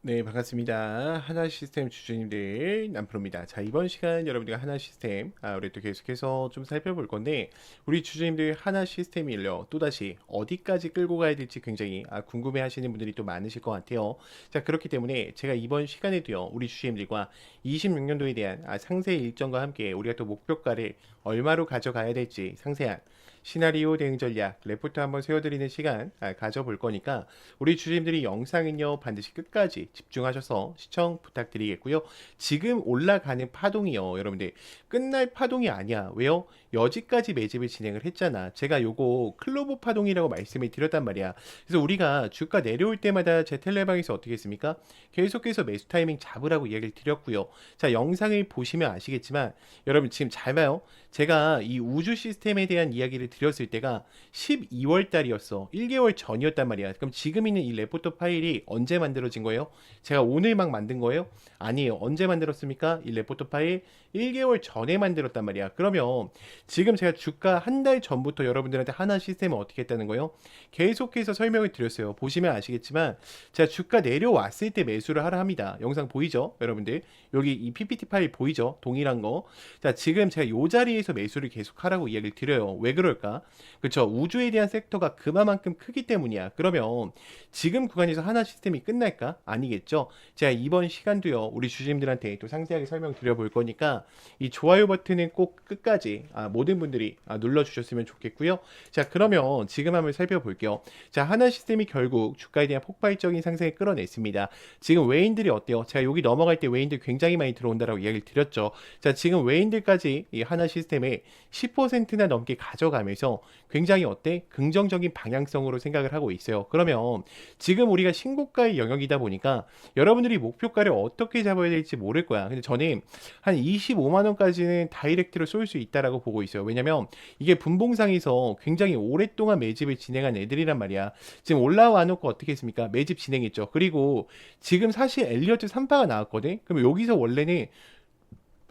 네, 반갑습니다. 하나 시스템 주주님들 남프로입니다. 자, 이번 시간 여러분들과 하나 시스템 아, 우리 또 계속해서 좀 살펴볼 건데 우리 주주님들 하나 시스템이요 또다시 어디까지 끌고 가야 될지 굉장히 아, 궁금해 하시는 분들이 또 많으실 것 같아요. 자, 그렇기 때문에 제가 이번 시간에도요. 우리 주주님들과 26년도에 대한 아, 상세 일정과 함께 우리가 또 목표가를 얼마로 가져가야 될지 상세한 시나리오 대응 전략 레포트 한번 세워드리는 시간 아, 가져볼 거니까 우리 주주님들이 영상은요 반드시 끝까지 집중하셔서 시청 부탁드리겠고요. 지금 올라가는 파동이요 여러분들 끝날 파동이 아니야. 왜요? 여지까지 매집을 진행을 했잖아. 제가 요거 클로버 파동이라고 말씀을 드렸단 말이야. 그래서 우리가 주가 내려올 때마다 제 텔레방에서 어떻게 했습니까? 계속해서 매수 타이밍 잡으라고 이야기를 드렸고요. 자 영상을 보시면 아시겠지만 여러분 지금 잘 봐요. 제가 이 우주 시스템에 대한 이야기를 드렸을 때가 12월 달이었어. 1개월 전이었단 말이야. 그럼 지금 있는 이 레포터 파일이 언제 만들어진 거예요? 제가 오늘 막 만든 거예요? 아니에요. 언제 만들었습니까? 이 레포터 파일 1개월 전에 만들었단 말이야. 그러면 지금 제가 주가 한 달 전부터 여러분들한테 하나 시스템을 어떻게 했다는 거예요? 계속해서 설명을 드렸어요. 보시면 아시겠지만 제가 주가 내려왔을 때 매수를 하라 합니다. 영상 보이죠? 여러분들. 여기 이 PPT 파일 보이죠? 동일한 거. 자, 지금 제가 요 자리에서 매수를 계속 하라고 이야기를 드려요. 왜 그럴까? 그렇죠. 우주에 대한 섹터가 그만큼 크기 때문이야. 그러면 지금 구간에서 하나 시스템이 끝날까? 아니겠죠. 제가 이번 시간도요. 우리 주주님들한테 또 상세하게 설명드려 볼 거니까 이 좋아요 버튼은 꼭 끝까지 아, 모든 분들이 아, 눌러 주셨으면 좋겠고요. 자, 그러면 지금 한번 살펴볼게요. 자, 하나 시스템이 결국 주가에 대한 폭발적인 상승을 끌어냈습니다. 지금 외인들이 어때요? 제가 여기 넘어갈 때 외인들 굉장히 많이 들어온다라고 이야기를 드렸죠. 자, 지금 외인들까지 이 하나 시스템에 10%나 넘게 가져가면서 굉장히 어때? 긍정적인 방향성으로 생각을 하고 있어요. 그러면 지금 우리가 신고가의 영역이다 보니까 여러분들이 목표가를 어떻게 잡아야 될지 모를 거야. 근데 저는 한 25만 원까지는 다이렉트로 쏠 수 있다라고 보고 있어요. 왜냐면 이게 분봉상에서 굉장히 오랫동안 매집을 진행한 애들이란 말이야. 지금 올라와 놓고 어떻게 했습니까? 매집 진행했죠. 그리고 지금 사실 엘리어트 3파가 나왔거든. 그럼 여기서 원래는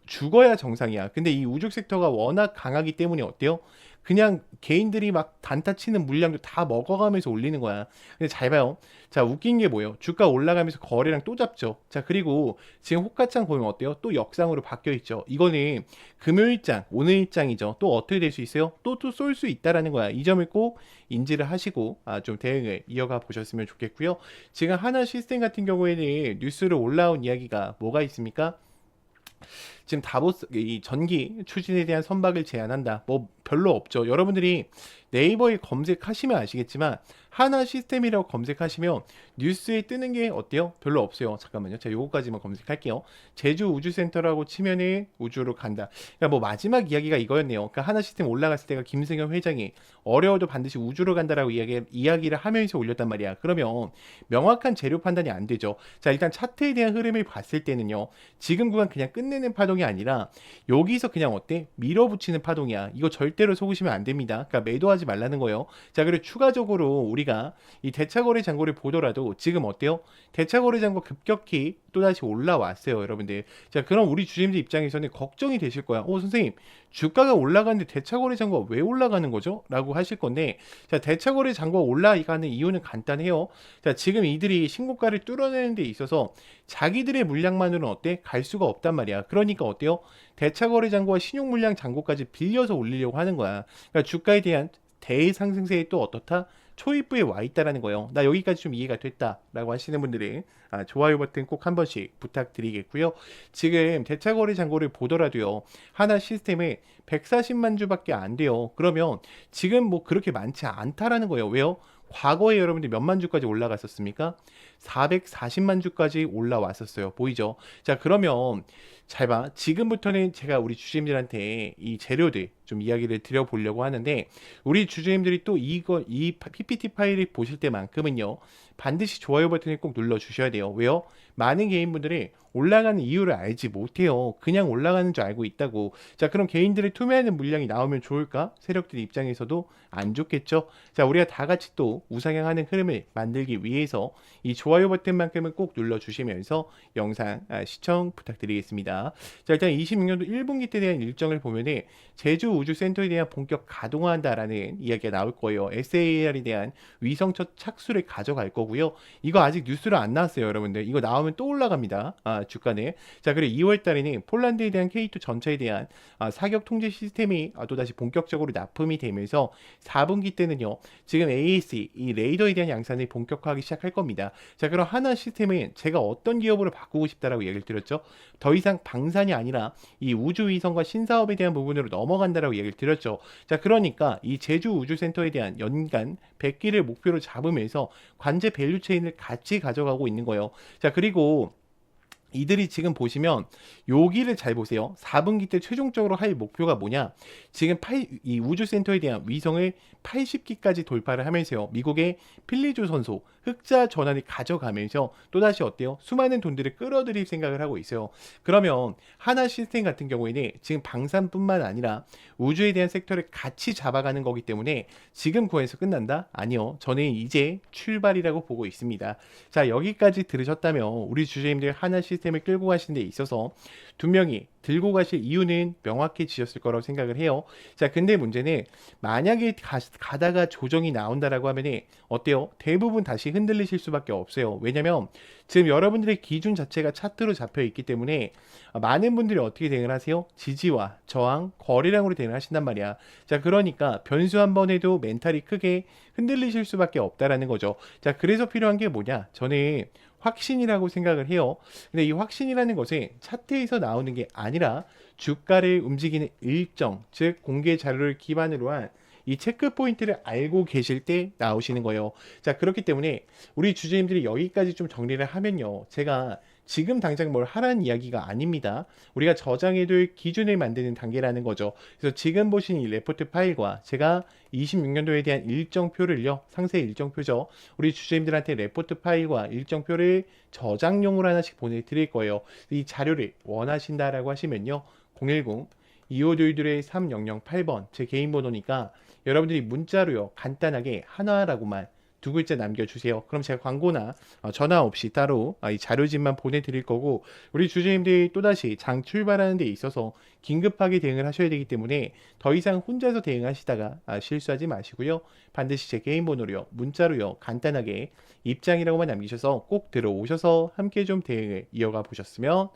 죽어야 정상이야. 근데 이 우주 섹터가 워낙 강하기 때문에 어때요? 그냥 개인들이 막 단타 치는 물량도 다 먹어가면서 올리는 거야. 근데 잘 봐요. 자, 웃긴 게 뭐예요? 주가 올라가면서 거래량 또 잡죠. 자, 그리고 지금 호가창 보면 어때요? 또 역상으로 바뀌어 있죠. 이거는 금요일장, 오늘일장이죠. 또 어떻게 될 수 있어요? 또 또 쏠 수 있다라는 거야. 이 점을 꼭 인지를 하시고 아, 좀 대응을 이어가 보셨으면 좋겠고요. 지금 하나 시스템 같은 경우에는 뉴스로 올라온 이야기가 뭐가 있습니까? 지금 다보스 이 전기 추진에 대한 선박을 제안한다. 뭐 별로 없죠. 여러분들이 네이버에 검색하시면 아시겠지만 하나 시스템이라고 검색하시면 뉴스에 뜨는 게 어때요? 별로 없어요. 잠깐만요. 제가 요거까지만 검색할게요. 제주 우주센터라고 치면은 우주로 간다. 그러니까 뭐 마지막 이야기가 이거였네요. 그러니까 하나 시스템 올라갔을 때가 김승현 회장이 어려워도 반드시 우주로 간다라고 이야기, 이야기를 하면서 올렸단 말이야. 그러면 명확한 재료 판단이 안 되죠. 자, 일단 차트에 대한 흐름을 봤을 때는요. 지금 구간 그냥 끝내는 파동 이 아니라 여기서 그냥 어때? 밀어붙이는 파동이야. 이거 절대로 속으시면 안 됩니다. 그러니까 매도하지 말라는 거예요. 자, 그리고 추가적으로 우리가 이 대차거래 잔고를 보더라도 지금 어때요? 대차거래 잔고 급격히 또다시 올라왔어요, 여러분들. 자, 그럼 우리 주주님들 입장에서는 걱정이 되실 거야. 어, 선생님, 주가가 올라가는데 대차거래 잔고가 왜 올라가는 거죠? 라고 하실 건데, 자, 대차거래 잔고가 올라가는 이유는 간단해요. 자, 지금 이들이 신고가를 뚫어내는 데 있어서 자기들의 물량만으로는 어때? 갈 수가 없단 말이야. 그러니까 어때요? 대차거래 잔고와 신용물량 잔고까지 빌려서 올리려고 하는 거야. 그러니까 주가에 대한 대상승세에 또 어떻다? 초입부에 와 있다라는 거예요. 나 여기까지 좀 이해가 됐다라고 하시는 분들은 아, 좋아요 버튼 꼭 한 번씩 부탁드리겠고요. 지금 대차거래 잔고를 보더라도요. 하나 시스템에 140만 주밖에 안 돼요. 그러면 지금 뭐 그렇게 많지 않다라는 거예요. 왜요? 과거에 여러분들 몇만 주까지 올라갔었습니까? 440만 주까지 올라왔었어요. 보이죠? 자, 그러면 잘 봐. 지금부터는 제가 우리 주주님들한테 이 재료들 좀 이야기를 드려보려고 하는데 우리 주주님들이 또 이거 이 PPT 파일을 보실 때만큼은요. 반드시 좋아요 버튼을 꼭 눌러 주셔야 돼요. 왜요? 많은 개인분들이 올라가는 이유를 알지 못해요. 그냥 올라가는 줄 알고 있다고. 자, 그럼 개인들이 투매하는 물량이 나오면 좋을까? 세력들 입장에서도 안 좋겠죠. 자, 우리가 다 같이 또 우상향하는 흐름을 만들기 위해서 이 좋아요 버튼만큼은 꼭 눌러 주시면서 영상 아, 시청 부탁드리겠습니다. 자 일단 26년도 1분기 때 대한 일정을 보면은 제주 우주센터에 대한 본격 가동한다라는 이야기가 나올 거예요. SAR에 대한 위성 첫 착수를 가져갈 거고 요. 이거 아직 뉴스로 안 나왔어요, 여러분들. 이거 나오면 또 올라갑니다. 아, 주가는. 자, 그리고 2월 달에는 폴란드에 대한 K2 전차에 대한 아, 사격 통제 시스템이 아, 또다시 본격적으로 납품이 되면서 4분기 때는요. 지금 AEC 이 레이더에 대한 양산을 본격화하기 시작할 겁니다. 자, 그럼 하나 시스템은 제가 어떤 기업으로 바꾸고 싶다라고 얘기를 드렸죠. 더 이상 방산이 아니라 이 우주 위성과 신사업에 대한 부분으로 넘어간다라고 얘기를 드렸죠. 자, 그러니까 이 제주 우주센터에 대한 연간 100기를 목표로 잡으면서 관제 밸류 체인을 같이 가져가고 있는 거예요. 자, 그리고 이들이 지금 보시면 여기를 잘 보세요. 4분기 때 최종적으로 할 목표가 뭐냐? 지금 8, 이 우주센터에 대한 위성을 80기까지 돌파를 하면서요. 미국의 필리조 선소 흑자 전환을 가져가면서 또다시 어때요? 수많은 돈들을 끌어들일 생각을 하고 있어요. 그러면 하나 시스템 같은 경우에는 지금 방산뿐만 아니라 우주에 대한 섹터를 같이 잡아가는 거기 때문에 지금 구해서 끝난다? 아니요. 저는 이제 출발이라고 보고 있습니다. 자, 여기까지 들으셨다면 우리 주주님들 하나 시스템 을 끌고 가시는 데 있어서 두 명이 들고 가실 이유는 명확해지셨을 거라고 생각을 해요. 자, 근데 문제는 만약에 가, 가다가 조정이 나온다라고 하면은 어때요? 대부분 다시 흔들리실 수밖에 없어요. 왜냐면 지금 여러분들의 기준 자체가 차트로 잡혀 있기 때문에 많은 분들이 어떻게 대응을 하세요? 지지와 저항, 거래량으로 대응을 하신단 말이야. 자, 그러니까 변수 한 번 해도 멘탈이 크게 흔들리실 수밖에 없다라는 거죠. 자, 그래서 필요한 게 뭐냐? 저는 확신이라고 생각을 해요. 근데 이 확신이라는 것은 차트에서 나오는 게 아니라 주가를 움직이는 일정, 즉 공개 자료를 기반으로 한 이 체크 포인트를 알고 계실 때 나오시는 거예요. 자, 그렇기 때문에 우리 주주님들이 여기까지 좀 정리를 하면요. 제가 지금 당장 뭘 하라는 이야기가 아닙니다. 우리가 저장해둘 기준을 만드는 단계라는 거죠. 그래서 지금 보신 이 레포트 파일과 제가 26년도에 대한 일정표를요, 상세 일정표죠. 우리 주주님들한테 레포트 파일과 일정표를 저장용으로 하나씩 보내드릴 거예요. 이 자료를 원하신다라고 하시면요, 010 2522의 3008번 제 개인 번호니까 여러분들이 문자로요 간단하게 하나라고만 두 글자 남겨주세요. 그럼 제가 광고나 어, 전화 없이 따로 어, 이 자료집만 보내드릴 거고 우리 주주님들이 또다시 장 출발하는 데 있어서 긴급하게 대응을 하셔야 되기 때문에 더 이상 혼자서 대응하시다가 아, 실수하지 마시고요. 반드시 제 개인 번호로요. 문자로요. 간단하게 입장이라고만 남기셔서 꼭 들어오셔서 함께 좀 대응을 이어가 보셨으면 아,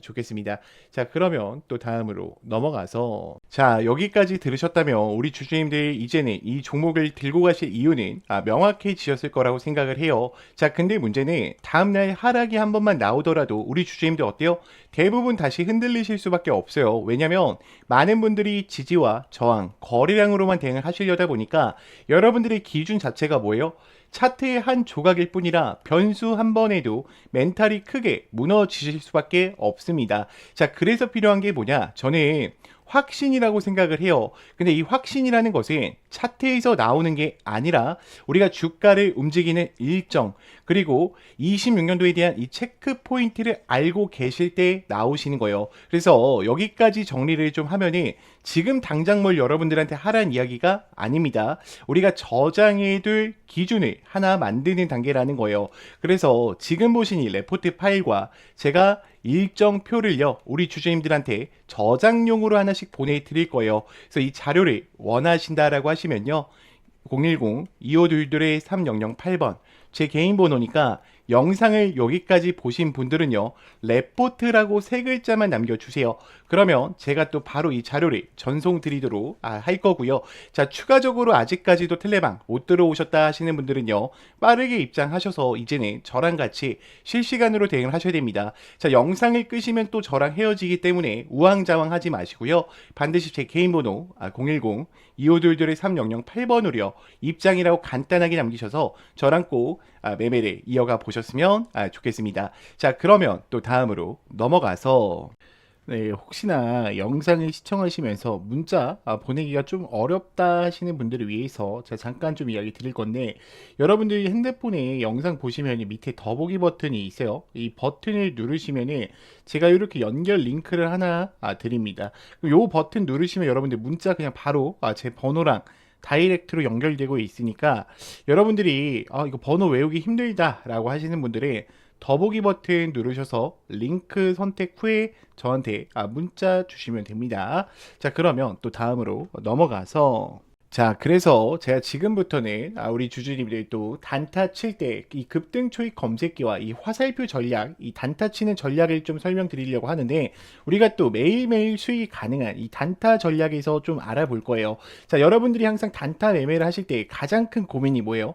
좋겠습니다. 자, 그러면 또 다음으로 넘어가서 자, 여기까지 들으셨다면 우리 주주님들 이제는 이 종목을 들고 가실 이유는 아, 명확해지셨을 거라고 생각을 해요. 자, 근데 문제는 다음날 하락이 한 번만 나오더라도 우리 주주님들 어때요? 대부분 다시 흔들리실 수밖에 없어요. 왜냐면 많은 분들이 지지와 저항, 거래량으로만 대응을 하시려다 보니까 여러분들의 기준 자체가 뭐예요? 차트의 한 조각일 뿐이라 변수 한 번에도 멘탈이 크게 무너지실 수밖에 없습니다. 자, 그래서 필요한 게 뭐냐? 저는 확신이라고 생각을 해요. 근데 이 확신이라는 것은 차트에서 나오는 게 아니라 우리가 주가를 움직이는 일정 그리고 26년도에 대한 이 체크 포인트를 알고 계실 때 나오시는 거예요. 그래서 여기까지 정리를 좀 하면은 지금 당장 뭘 여러분들한테 하라는 이야기가 아닙니다. 우리가 저장해둘 기준을 하나 만드는 단계라는 거예요. 그래서 지금 보신 이 레포트 파일과 제가 일정 표를요, 우리 주주님들한테 저장용으로 하나씩 보내드릴 거예요. 그래서 이 자료를 원하신다라고 하시면요, 010-2522-3008번 제 개인 번호니까 영상을 여기까지 보신 분들은요, 레포트라고 세 글자만 남겨주세요. 그러면 제가 또 바로 이 자료를 전송 드리도록 아, 할 거고요. 자, 추가적으로 아직까지도 텔레방 못 들어오셨다 하시는 분들은요, 빠르게 입장하셔서 이제는 저랑 같이 실시간으로 대응을 하셔야 됩니다. 자, 영상을 끄시면 또 저랑 헤어지기 때문에 우왕좌왕 하지 마시고요. 반드시 제 개인 번호 아, 010 2522-3008번으로요. 입장이라고 간단하게 남기셔서 저랑 꼭 아, 매매를 이어가 보셨으면 아, 좋겠습니다. 자, 그러면 또 다음으로 넘어가서 네, 혹시나 영상을 시청하시면서 문자 아, 보내기가 좀 어렵다 하시는 분들을 위해서 제가 잠깐 좀 이야기 드릴 건데 여러분들이 핸드폰에 영상 보시면 밑에 더보기 버튼이 있어요. 이 버튼을 누르시면 제가 이렇게 연결 링크를 하나 아, 드립니다. 이 버튼 누르시면 여러분들 문자 그냥 바로 아, 제 번호랑 다이렉트로 연결되고 있으니까 여러분들이 아, 이거 번호 외우기 힘들다라고 하시는 분들은 더보기 버튼 누르셔서 링크 선택 후에 저한테 아, 문자 주시면 됩니다. 자, 그러면 또 다음으로 넘어가서 자, 그래서 제가 지금부터는 아, 우리 주주님들 또 단타 칠 때 이 급등 초입 검색기와 이 화살표 전략, 이 단타 치는 전략을 좀 설명드리려고 하는데 우리가 또 매일매일 수익이 가능한 이 단타 전략에서 좀 알아볼 거예요. 자, 여러분들이 항상 단타 매매를 하실 때 가장 큰 고민이 뭐예요?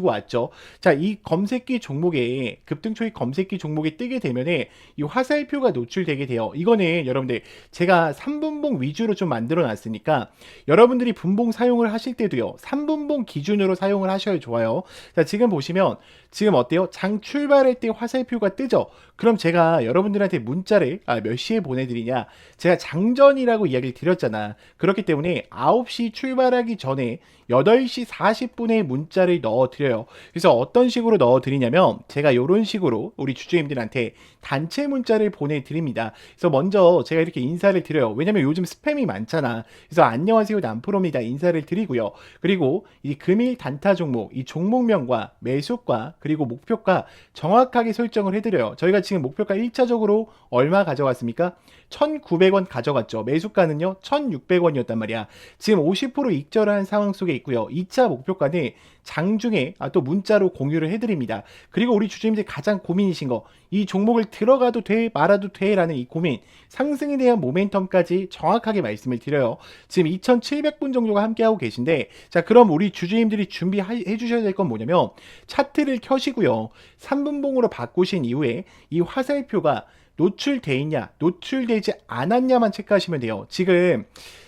왔죠. 자, 이 검색기 종목에 급등 초입 검색기 종목에 뜨게 되면은 이 화살표가 노출되게 돼요. 이거는 여러분들 제가 3분봉 위주로 좀 만들어 놨으니까 여러분들이 분봉 사용을 하실 때도요. 3분봉 기준으로 사용을 하셔야 좋아요. 자, 지금 보시면 지금 어때요? 장 출발할 때 화살표가 뜨죠? 그럼 제가 여러분들한테 문자를 아, 몇 시에 보내드리냐? 제가 장전이라고 이야기를 드렸잖아. 그렇기 때문에 9시 출발하기 전에 8시 40분에 문자를 넣어드려요. 그래서 어떤 식으로 넣어드리냐면 제가 이런 식으로 우리 주주님들한테 단체 문자를 보내드립니다. 그래서 먼저 제가 이렇게 인사를 드려요. 왜냐면 요즘 스팸이 많잖아. 그래서 안녕하세요 남프로입니다. 인사를 드리고요. 그리고 이 금일 단타 종목, 이 종목명과 매수가 그리고 목표가 정확하게 설정을 해드려요. 저희가 지금 목표가 1차적으로 얼마 가져갔습니까? 1,900원 가져갔죠. 매수가는요, 1,600원이었단 말이야. 지금 50% 익절한 상황 속에 있고요. 2차 목표가는 장중에 아, 또 문자로 공유를 해드립니다. 그리고 우리 주주님들 가장 고민이신 거, 이 종목을 들어가도 돼, 말아도 돼? 라는 이 고민, 상승에 대한 모멘텀까지 정확하게 말씀을 드려요. 지금 2,700분 정도가 함께하고 계신데, 자, 그럼 우리 주주님들이 준비해 주셔야 될 건 뭐냐면, 차트를 켜시고요. 3분봉으로 바꾸신 이후에 이 화살표가 노출돼 있냐, 노출되지 않았냐만 체크하시면 돼요. 지금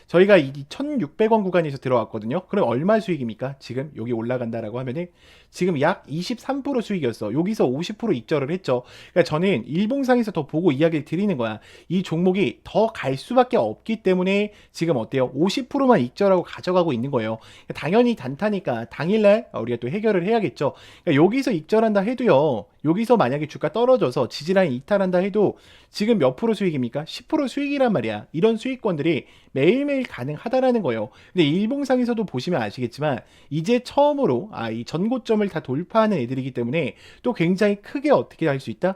저희가 이 1,600원 구간에서 들어왔거든요. 그럼 얼마 수익입니까? 지금 여기 올라간다라고 하면은 지금 약 23% 수익이었어. 여기서 50% 익절을 했죠. 그러니까 저는 일봉상에서 더 보고 이야기를 드리는 거야. 이 종목이 더 갈 수밖에 없기 때문에 지금 어때요? 50%만 익절하고 가져가고 있는 거예요. 그러니까 당연히 단타니까 당일날 우리가 또 해결을 해야겠죠. 그러니까 여기서 익절한다 해도요. 여기서 만약에 주가 떨어져서 지지라인 이탈한다 해도 지금 몇 프로 수익입니까? 10% 수익이란 말이야. 이런 수익권들이 매일매일 가능하다라는 거예요. 근데 일봉상에서도 보시면 아시겠지만 이제 처음으로 아, 이 전고점을 다 돌파하는 애들이기 때문에 또 굉장히 크게 어떻게 할 수 있다?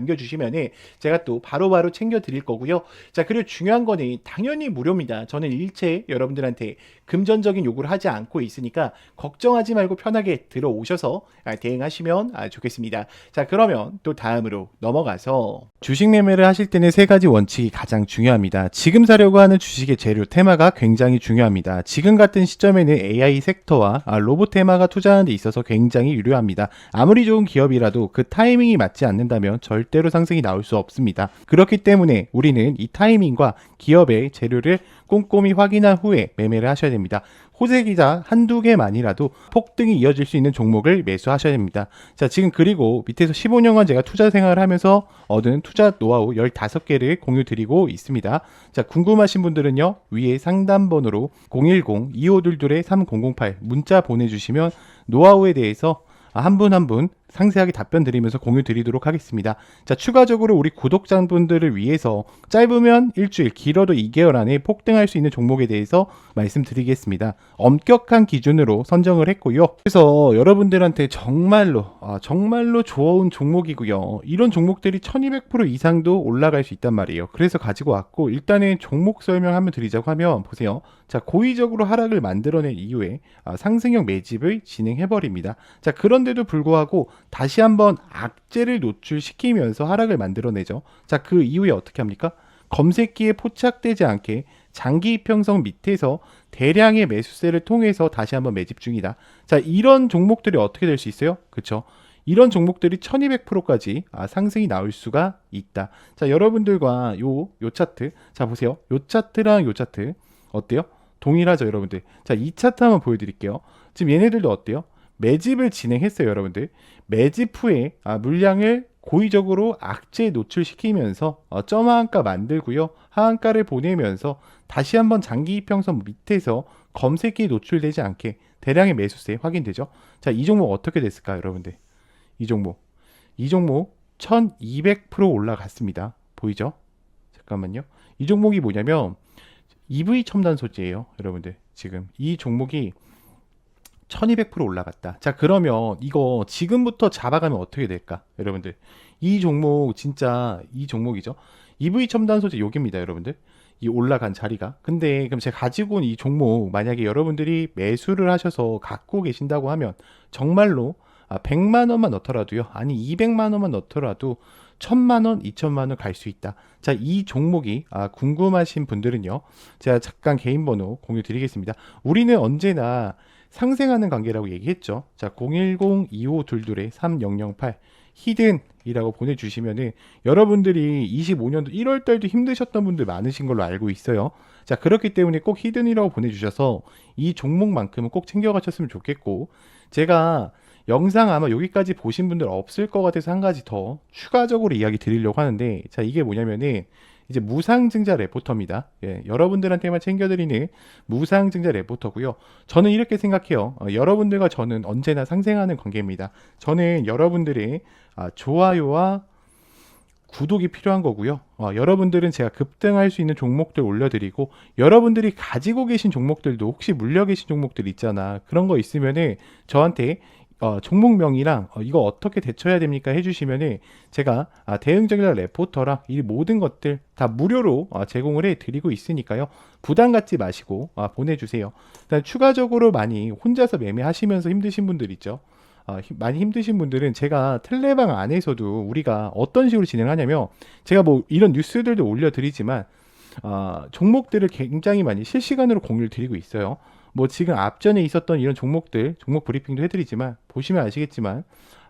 남겨주시면은 제가 또 바로바로 챙겨 드릴 거고요. 자, 그리고 중요한 거는 당연히 무료입니다. 저는 일체 여러분들한테 금전적인 요구를 하지 않고 있으니까 걱정하지 말고 편하게 들어오셔서 아, 대응하시면 아, 좋겠습니다. 자, 그러면 또 다음으로 넘어가서 주식 매매를 하실 때는 세 가지 원칙이 가장 중요합니다. 지금 사려고 하는 주식의 재료 테마가 굉장히 중요합니다. 지금 같은 시점에는 AI 섹터와 아, 로봇 테마가 투자하는 데 있어서 굉장히 유료합니다. 아무리 좋은 기업이라도 그 타이밍이 맞지 않는다면 절대로 상승이 나올 수 없습니다. 그렇기 때문에 우리는 이 타이밍과 기업의 재료를 꼼꼼히 확인한 후에 매매를 하셔야 됩니다. 호재 기자 한두 개만이라도 폭등이 이어질 수 있는 종목을 매수하셔야 됩니다. 자, 지금 그리고 밑에서 15년간 제가 투자 생활을 하면서 얻은 투자 노하우 15개를 공유 드리고 있습니다. 자, 궁금하신 분들은요, 위에 상담번호로 010-2522-3008 문자 보내주시면 노하우에 대해서 한 분 한분 상세하게 답변 드리면서 공유 드리도록 하겠습니다. 자, 추가적으로 우리 구독자분들을 위해서 짧으면 일주일, 길어도 2개월 안에 폭등할 수 있는 종목에 대해서 말씀드리겠습니다. 엄격한 기준으로 선정을 했고요. 그래서 여러분들한테 정말로 아, 정말로 좋은 종목이고요. 이런 종목들이 1200% 이상도 올라갈 수 있단 말이에요. 그래서 가지고 왔고 일단은 종목 설명 한번 드리자고 하면 보세요. 자, 고의적으로 하락을 만들어낸 이후에 아, 상승형 매집을 진행해 버립니다. 자, 그런데도 불구하고 다시 한번 악재를 노출시키면서 하락을 만들어내죠. 자, 그 이후에 어떻게 합니까? 검색기에 포착되지 않게 장기 이평선 밑에서 대량의 매수세를 통해서 다시 한번 매집 중이다. 자, 이런 종목들이 어떻게 될 수 있어요? 그렇죠? 이런 종목들이 1200%까지 아, 상승이 나올 수가 있다. 자, 여러분들과 요, 요 차트. 자, 보세요. 요 차트랑 요 차트. 어때요? 동일하죠, 여러분들. 자, 이 차트 한번 보여드릴게요. 지금 얘네들도 어때요? 매집을 진행했어요, 여러분들. 매집 후에 아, 물량을 고의적으로 악재에 노출시키면서 어, 점 하한가 만들고요. 하한가를 보내면서 다시 한번 장기 이평선 밑에서 검색기에 노출되지 않게 대량의 매수세 확인되죠. 자, 이 종목 어떻게 됐을까, 여러분들? 이 종목. 이 종목 1200% 올라갔습니다. 보이죠? 잠깐만요. 이 종목이 뭐냐면 EV 첨단 소재예요, 여러분들. 지금 이 종목이 1200% 올라갔다. 자, 그러면 이거 지금부터 잡아가면 어떻게 될까? 여러분들. 이 종목 진짜 이 종목이죠. EV 첨단 소재 여기입니다, 여러분들. 이 올라간 자리가. 근데 그럼 제가 가지고 온 이 종목 만약에 여러분들이 매수를 하셔서 갖고 계신다고 하면 정말로 아, 100만 원만 넣더라도요. 아니 200만 원만 넣더라도 1000만 원, 2000만 원 갈 수 있다. 자, 이 종목이 아, 궁금하신 분들은요. 제가 잠깐 개인 번호 공유 드리겠습니다. 우리는 언제나 상생하는 관계라고 얘기했죠. 자, 010-2522-3008 히든이라고 보내주시면은 여러분들이 25년도 1월 달도 힘드셨던 분들 많으신 걸로 알고 있어요. 자, 그렇기 때문에 꼭 히든이라고 보내주셔서 이 종목만큼은 꼭 챙겨가셨으면 좋겠고, 제가 영상 아마 여기까지 보신 분들 없을 것 같아서 한 가지 더 추가적으로 이야기 드리려고 하는데, 자, 이게 뭐냐면은 이제 무상증자 레포터입니다. 예, 여러분들한테만 챙겨드리는 무상증자 레포터고요. 저는 이렇게 생각해요. 어, 여러분들과 저는 언제나 상생하는 관계입니다. 저는 여러분들의 아, 좋아요와 구독이 필요한 거고요. 어, 여러분들은 제가 급등할 수 있는 종목들 올려드리고 여러분들이 가지고 계신 종목들도 혹시 물려 계신 종목들 있잖아. 그런 거 있으면은 저한테 어, 종목명이랑 어, 이거 어떻게 대처해야 됩니까 해주시면은 제가 아, 대응적인 레포터랑 이 모든 것들 다 무료로 어, 제공을 해드리고 있으니까요. 부담 갖지 마시고 아, 보내주세요. 일단 추가적으로 많이 혼자서 매매하시면서 힘드신 분들 있죠. 어, 힘- 많이 힘드신 분들은 제가 텔레방 안에서도 우리가 어떤 식으로 진행하냐면 제가 뭐 이런 뉴스들도 올려드리지만 어, 종목들을 굉장히 많이 실시간으로 공유를 드리고 있어요. 뭐 지금 앞전에 있었던 이런 종목들 종목 브리핑도 해드리지만 보시면 아시겠지만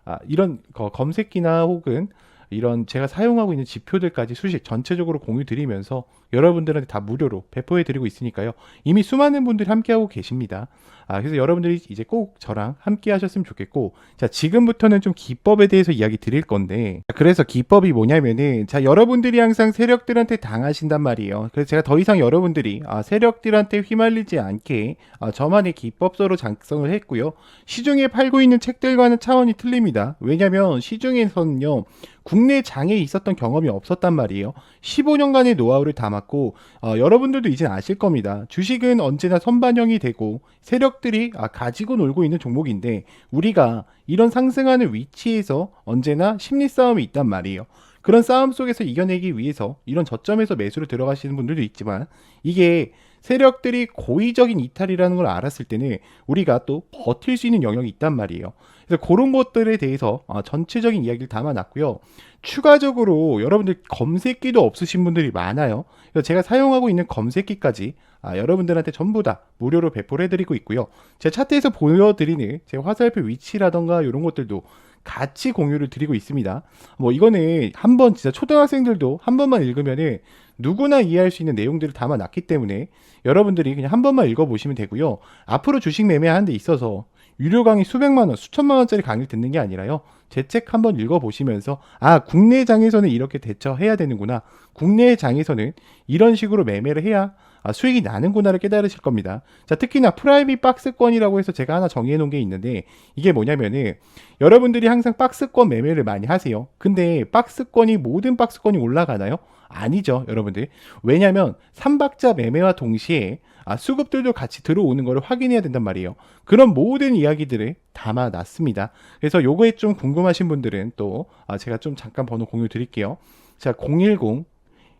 아, 이런 거 검색기나 혹은 이런 제가 사용하고 있는 지표들까지 수식 전체적으로 공유 드리면서 여러분들한테 다 무료로 배포해 드리고 있으니까요. 이미 수많은 분들이 함께하고 계십니다. 아, 그래서 여러분들이 이제 꼭 저랑 함께 하셨으면 좋겠고, 자, 지금부터는 좀 기법에 대해서 이야기 드릴 건데, 그래서 기법이 뭐냐면은, 자, 여러분들이 항상 세력들한테 당하신단 말이에요. 그래서 제가 더 이상 여러분들이, 아, 세력들한테 휘말리지 않게, 아, 저만의 기법서로 작성을 했고요. 시중에 팔고 있는 책들과는 차원이 틀립니다. 왜냐면 시중에서는요, 국내 장에 있었던 경험이 없었단 말이에요. 15년간의 노하우를 담았고 어, 여러분들도 이제 아실 겁니다. 주식은 언제나 선반영이 되고 세력들이 아, 가지고 놀고 있는 종목인데 우리가 이런 상승하는 위치에서 언제나 심리 싸움이 있단 말이에요. 그런 싸움 속에서 이겨내기 위해서 이런 저점에서 매수를 들어가시는 분들도 있지만 이게 세력들이 고의적인 이탈이라는 걸 알았을 때는 우리가 또 버틸 수 있는 영역이 있단 말이에요. 그래서 그런 것들에 대해서 어, 전체적인 이야기를 담아놨고요. 추가적으로 여러분들 검색기도 없으신 분들이 많아요. 그래서 제가 사용하고 있는 검색기까지 아, 여러분들한테 전부 다 무료로 배포를 해드리고 있고요. 제 차트에서 보여드리는 제 화살표 위치라던가 이런 것들도 같이 공유를 드리고 있습니다. 뭐 이거는 한번 진짜 초등학생들도 한 번만 읽으면은 누구나 이해할 수 있는 내용들을 담아놨기 때문에 여러분들이 그냥 한 번만 읽어보시면 되고요. 앞으로 주식 매매하는 데 있어서 유료 강의 수백만 원, 수천만 원짜리 강의를 듣는 게 아니라요. 제 책 한번 읽어보시면서 아 국내 장에서는 이렇게 대처해야 되는구나. 국내 장에서는 이런 식으로 매매를 해야 아, 수익이 나는구나를 깨달으실 겁니다. 자, 특히나 프라이빗 박스권이라고 해서 제가 하나 정리해 놓은 게 있는데 이게 뭐냐면은 여러분들이 항상 박스권 매매를 많이 하세요. 근데 박스권이 모든 박스권이 올라가나요? 아니죠, 여러분들. 왜냐면 삼박자 매매와 동시에 아, 수급들도 같이 들어오는 것을 확인해야 된단 말이에요. 그런 모든 이야기들을 담아놨습니다. 그래서 요거에 좀 궁금하신 분들은 또 아, 제가 좀 잠깐 번호 공유 드릴게요. 자, 010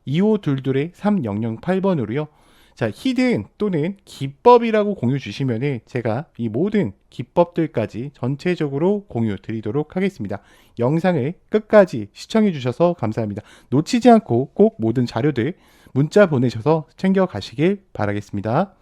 2522의 3008번으로요. 자, 히든 또는 기법이라고 공유 주시면은 제가 이 모든 기법들까지 전체적으로 공유 드리도록 하겠습니다. 영상을 끝까지 시청해 주셔서 감사합니다. 놓치지 않고 꼭 모든 자료들 문자 보내셔서 챙겨 가시길 바라겠습니다.